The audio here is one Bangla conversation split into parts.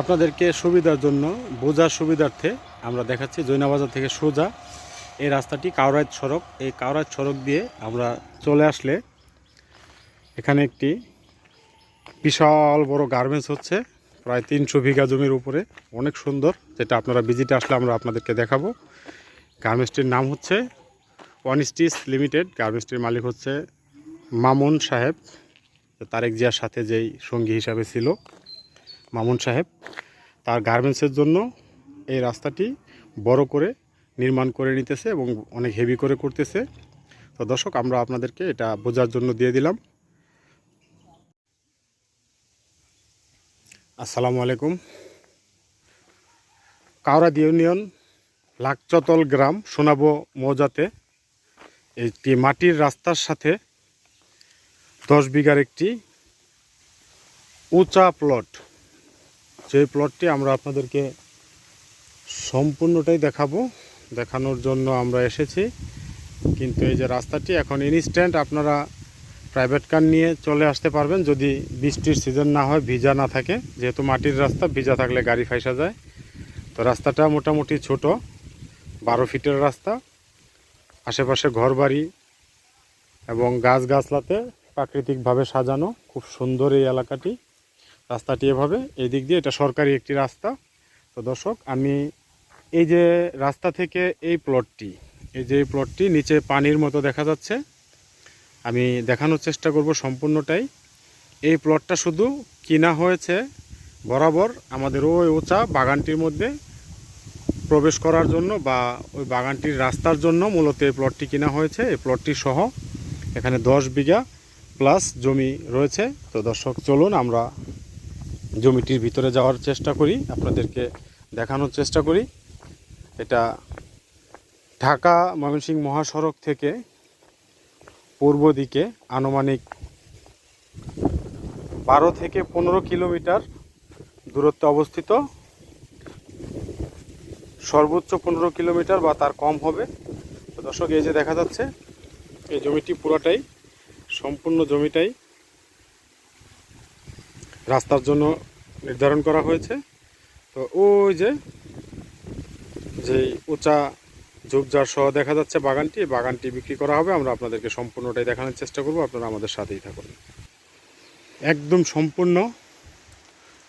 আপনাদেরকে সুবিধার জন্য বোঝার সুবিধার্থে আমরা দেখাচ্ছি জৈনাবাজার থেকে সোজা এই রাস্তাটি কাউরাইত সড়ক। এই কাউরাইত সড়ক দিয়ে আমরা চলে আসলে এখানে একটি বিশাল বড় গার্মেন্টস হচ্ছে, প্রায় তিনশো বিঘা জমির উপরে। অনেক সুন্দর, যেটা আপনারা ভিজিটে আসলে আমরা আপনাদেরকে দেখাবো। গার্মেন্টসটির নাম হচ্ছে ওয়ান স্টিচ লিমিটেড। গার্মেন্টসটির মালিক হচ্ছে মামুন সাহেব, তারেক জিয়ার সাথে যেই সঙ্গী হিসাবে ছিল। মামুন সাহেব, তার গার্মেন্টসের জন্য এই রাস্তাটি বড় করে নির্মাণ করে নিতেছে এবং অনেক হেভি করে করতেছে। তো দর্শক, আমরা আপনাদেরকে এটা বোঝার জন্য দিয়ে দিলাম। আসসালামু আলাইকুম। কাওরাদ ইউনিয়ন, লাকচতল গ্রাম, সোনাবো মৌজাতে একটি মাটির রাস্তার সাথে দশ বিঘার একটি উঁচা প্লট যে প্লটটি আমরা আপনাদেরকে সম্পূর্ণটাই দেখাবো, দেখানোর জন্য আমরা এসেছি। কিন্তু এই যে রাস্তাটি এখন ইনস্ট্যান্ট আপনারা প্রাইভেট কার নিয়ে চলে আসতে পারবেন, যদি বৃষ্টির সিজন না হয়, ভিজা না থাকে। যেহেতু মাটির রাস্তা, ভিজা থাকলে গাড়ি ফাইসা যায়। তো রাস্তাটা মোটামুটি ছোট, বারো ফিটের রাস্তা। আশেপাশে ঘরবাড়ি এবং গাছগাছলাতে প্রাকৃতিকভাবে সাজানো, খুব সুন্দর এই এলাকাটি। রাস্তাটি এভাবে এই দিক দিয়ে এটা সরকারি একটি রাস্তা। তো দর্শক, আমি এই যে রাস্তা থেকে এই প্লটটি এই যে এই প্লটটি নিচে পানির মতো দেখা যাচ্ছে। আমি দেখানোর চেষ্টা করব সম্পূর্ণটাই। এই প্লটটা শুধু কিনা হয়েছে বরাবর আমাদের ওই উঁচা বাগানটির মধ্যে প্রবেশ করার জন্য বা ওই বাগানটির রাস্তার জন্য মূলত এই প্লটটি কিনা হয়েছে। এই প্লটটি সহ এখানে দশ বিঘা প্লাস জমি রয়েছে। তো দর্শক, চলুন আমরা জমিটির ভিতরে যাওয়ার চেষ্টা করি, আপনাদেরকে দেখানোর চেষ্টা করি। এটা ঢাকা ময়মনসিংহ মহাসড়ক থেকে পূর্ব দিকে আনুমানিক বারো থেকে পনেরো কিলোমিটার দূরত্বে অবস্থিত। সর্বোচ্চ পনেরো কিলোমিটার বা তার কম হবে। দর্শক, এই যে দেখা যাচ্ছে, এই জমিটি পুরোটাই, সম্পূর্ণ জমিটাই রাস্তার জন্য নির্ধারণ করা হয়েছে। তো ওই যে, যেই উঁচা ঝোপঝাড় সহ দেখা যাচ্ছে বাগানটি বাগানটি বিক্রি করা হবে। আমরা আপনাদেরকে সম্পূর্ণটাই দেখানোর চেষ্টা করব। আপনারা আমাদের সাথেই থাকুন। একদম সম্পূর্ণ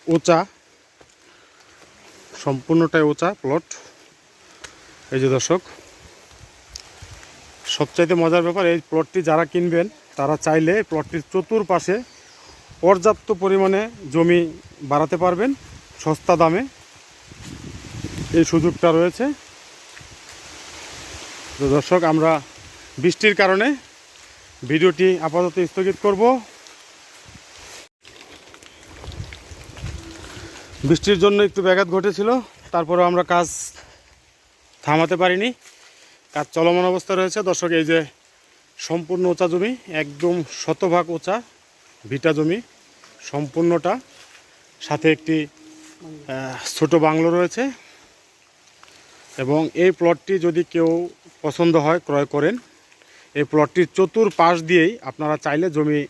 উঁচা, সম্পূর্ণটাই উঁচা প্লট। এই যে দর্শক, সবচাইতে মজার ব্যাপার, এই প্লটটি যারা কিনবেন, তারা চাইলে প্লটটির চতুর্পাশে পর্যাপ্ত পরিমাণে জমি বাড়াতে পারবেন, সস্তা দামে। এই সুযোগটা রয়েছে। তো দর্শক, আমরা বৃষ্টির কারণে ভিডিওটি আপাতত স্থগিত করব। বৃষ্টির জন্য একটু ব্যাঘাত ঘটেছিল তারপরে আমরা কাজ থামাতে পারিনি। কাজ চলমান অবস্থা রয়েছে। দর্শক, এই যে সম্পূর্ণ উঁচা জমি, একদম শতভাগ উঁচা। ভিটা জমি সম্পূর্ণটা। সাথে একটি ছোট বাংলো রয়েছে। এবং এই প্লটটি যদি কেউ পছন্দ হয়, ক্রয় করেন। এই প্লটটির চতুর পাশ দিয়েই আপনারা চাইলে জমি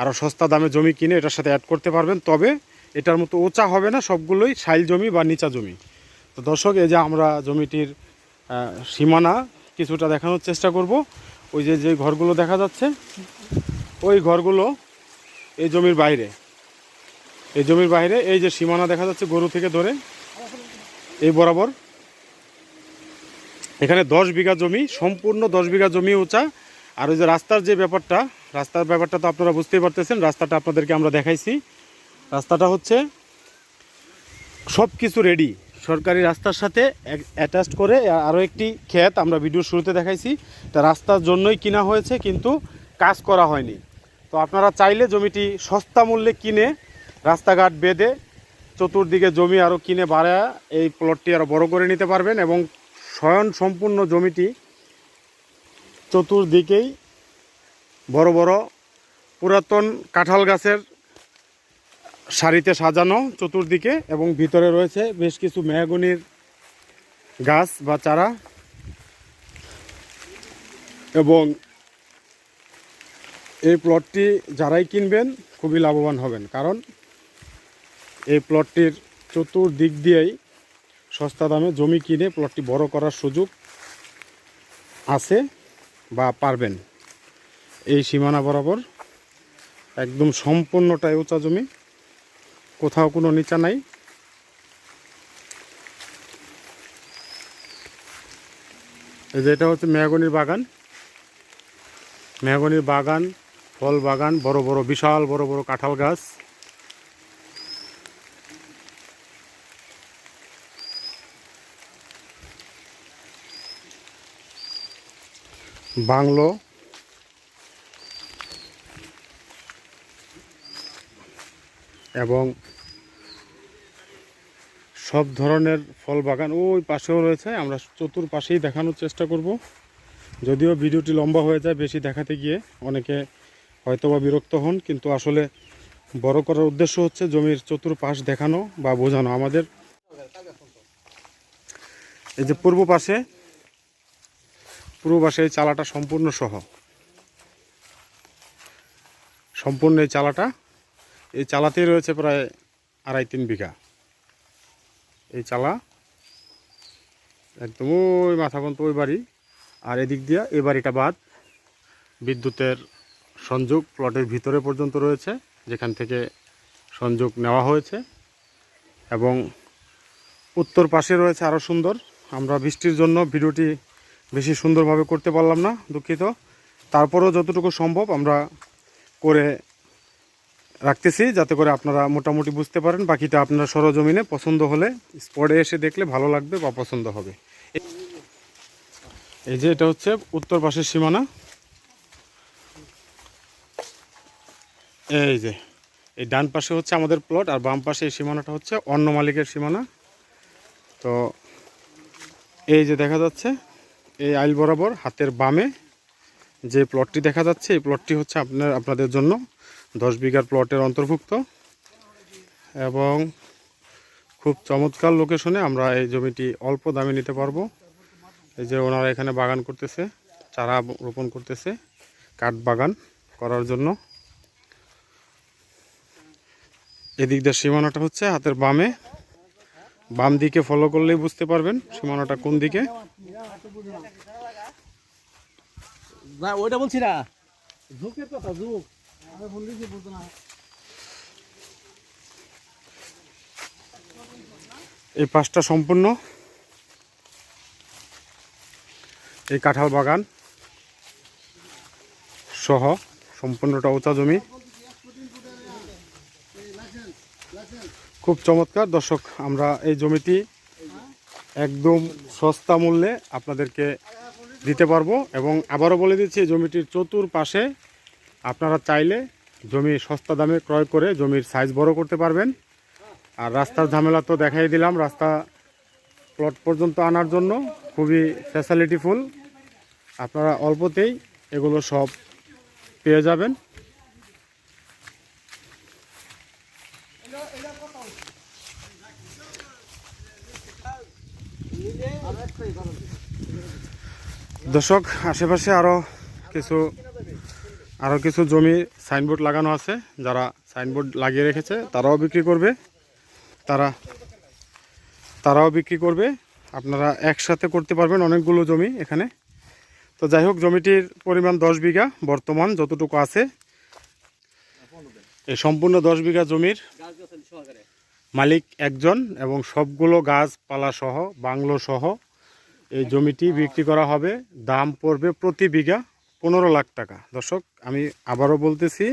আরও সস্তা দামে জমি কিনে এটার সাথে অ্যাড করতে পারবেন। তবে এটার মতো উঁচা হবে না, সবগুলোই সাইল জমি বা নিচা জমি। তো দর্শক, এই যে আমরা জমিটির সীমানা কিছুটা দেখানোর চেষ্টা করব। ওই যে যে ঘরগুলো দেখা যাচ্ছে, ওই ঘরগুলো এই জমির বাইরে। এই জমির বাইরে, এই যে সীমানা দেখা যাচ্ছে গরু থেকে ধরে, এই বরাবর। এখানে দশ বিঘা জমি, সম্পূর্ণ দশ বিঘা জমি উঁচা। আর ওই যে রাস্তার যে ব্যাপারটা, রাস্তার ব্যাপারটা তো আপনারা বুঝতেই পারতেছেন, রাস্তাটা আপনাদেরকে আমরা দেখাইছি। রাস্তাটা হচ্ছে সব কিছু রেডি সরকারি রাস্তার সাথে অ্যাটাচ করে আরও একটি ক্ষেত আমরা ভিডিও শুরুতে দেখাইছি। তা রাস্তার জন্যই কিনা হয়েছে, কিন্তু কাজ করা হয়নি। তো আপনারা চাইলে জমিটি সস্তা মূল্যে কিনে রাস্তাঘাট বেঁধে চতুর্দিকে জমি আরও কিনে বাড়া এই প্লটটি আরও বড় করে নিতে পারবেন এবং স্বয়ং সম্পূর্ণ জমিটি চতুর্দিকেই বড় বড় পুরাতন কাঁঠাল গাছের সারিতে সাজানো চতুর্দিকে এবং ভিতরে রয়েছে বেশ কিছু মেহগনির গাছ বা চারা এবং এই প্লটটি যারাই কিনবেন খুবই লাভবান হবেন, কারণ এই প্লটটির চতুর্দিক দিয়েই সস্তা দামে জমি কিনে প্লটটি বড় করার সুযোগ আছে বা পারবেন। এই সীমানা বরাবর একদম সম্পূর্ণটাই উঁচা জমি, কোথাও কোনো নিচা নাই। এই যে এটা হচ্ছে মেহগনির বাগান। মেহগনির বাগান ফল বাগান, বড় বড় বিশাল, বড় বড় কাঁঠাল গাছ। বাংলো। এবং সব ধরনের ফল বাগান ওই পাশেও রয়েছে। আমরা চতুর্পাশেই দেখানোর চেষ্টা করব। যদিও ভিডিওটি লম্বা হয়ে যায় বেশি দেখাতে গিয়ে, অনেকে হয়তোবা বিরক্ত হন, কিন্তু আসলে বড় করার উদ্দেশ্য হচ্ছে জমির চতুর্পাশ দেখানো বা বোঝানো আমাদের। এই যে পূর্ব পাশে পূর্ব পাশে এই চালাটা সম্পূর্ণ সহ। সম্পূর্ণ এই চালাটা, এই চালাতেই রয়েছে প্রায় আড়াই তিন বিঘা। এই চালা একদম ওই মাথা পর্যন্ত ওই বাড়ি, আর এদিক দিয়ে এই বাড়িটা বাদ বিদ্যুতের সংযোগ প্লটের ভিতরে পর্যন্ত রয়েছে, যেখান থেকে সংযোগ নেওয়া হয়েছে এবং উত্তর পাশে রয়েছে আরও সুন্দর। আমরা বৃষ্টির জন্য ভিডিওটি বেশি সুন্দরভাবে করতে পারলাম না, দুঃখিত। তারপরেও যতটুকু সম্ভব আমরা করে রাখতেছি, যাতে করে আপনারা মোটামুটি বুঝতে পারেন। বাকিটা আপনার সরজমিনে পছন্দ হলে স্পটে এসে দেখলে ভালো লাগবে বা পছন্দ হবে। এই যে এটা হচ্ছে উত্তর পাশের সীমানা। এই যে, এই ডান পাশে হচ্ছে আমাদের প্লট আর বাম পাশে এই সীমানাটা হচ্ছে অন্য মালিকের সীমানা। তো এই যে দেখা যাচ্ছে, এই আইল বরাবর হাতের বামে যে প্লটটি দেখা যাচ্ছে, এই প্লটটি হচ্ছে আপনার, আপনাদের জন্য দশ বিঘার প্লটের অন্তর্ভুক্ত। এবং খুব চমৎকার লোকেশনে আমরা এই জমিটি অল্প দামে নিতে পারব। এই যে ওনারা এখানে বাগান করতেছে, চারা রোপণ করতেছে, কাঠ বাগান করার জন্য। এদিক দিয়ে সীমানাটা হচ্ছে হাতের বামে। বাম দিকে ফলো করলেই বুঝতে পারবেন সীমানাটা কোন দিকে। না ওইটা বলছি না। ঝুঁকের কথা ঝুঁক। এই পাশটা সম্পূর্ণ। এই কাঁঠাল বাগান সহ সম্পূর্ণটা উঁচা জমি। খুব চমৎকার। দর্শক, আমরা এই জমিটি একদম সস্তা মূল্যে আপনাদেরকে দিতে পারব এবং আবারও বলে দিচ্ছি জমিটির চতুর্পাশে আপনারা চাইলে জমি সস্তা দামে ক্রয় করে জমির সাইজ বড় করতে পারবেন। আর রাস্তার ঝামেলা তো দেখাই দিলাম, রাস্তা প্লট পর্যন্ত আনার জন্য খুবই ফ্যাসিলিটিফুল আপনারা অল্পতেই এগুলো সব পেয়ে যাবেন। দর্শক, আশেপাশে আরও কিছু আরও কিছু জমি সাইনবোর্ড লাগানো আছে। যারা সাইনবোর্ড লাগিয়ে রেখেছে, তারাও বিক্রি করবে। তারা, তারাও বিক্রি করবে। আপনারা একসাথে করতে পারবেন অনেকগুলো জমি এখানে। তো যাই হোক, জমিটির পরিমাণ দশ বিঘা বর্তমান যতটুকু আছে। এই সম্পূর্ণ দশ বিঘা জমির মালিক একজন এবং সবগুলো গাছপালা সহ বাংলো সহ এই জমিটি বিক্রি করা হবে। দাম পড়বে প্রতি বিঘা পনেরো লাখ টাকা। দর্শক, আমি আবারও বলতেছি,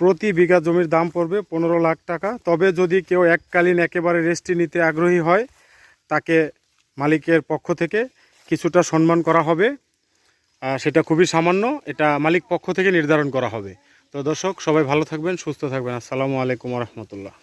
প্রতি বিঘা জমির দাম পড়বে পনেরো লাখ টাকা। তবে যদি কেউ এককালীন একেবারে রেস্টি নিতে আগ্রহী হয়, তাকে মালিকের পক্ষ থেকে কিছুটা সম্মান করা হবে। সেটা খুবই সামান্য, এটা মালিক পক্ষ থেকে নির্ধারণ করা হবে। তো দর্শক, সবাই ভালো থাকবেন, সুস্থ থাকবেন। আসসালামু আলাইকুম রহমতুল্লাহ।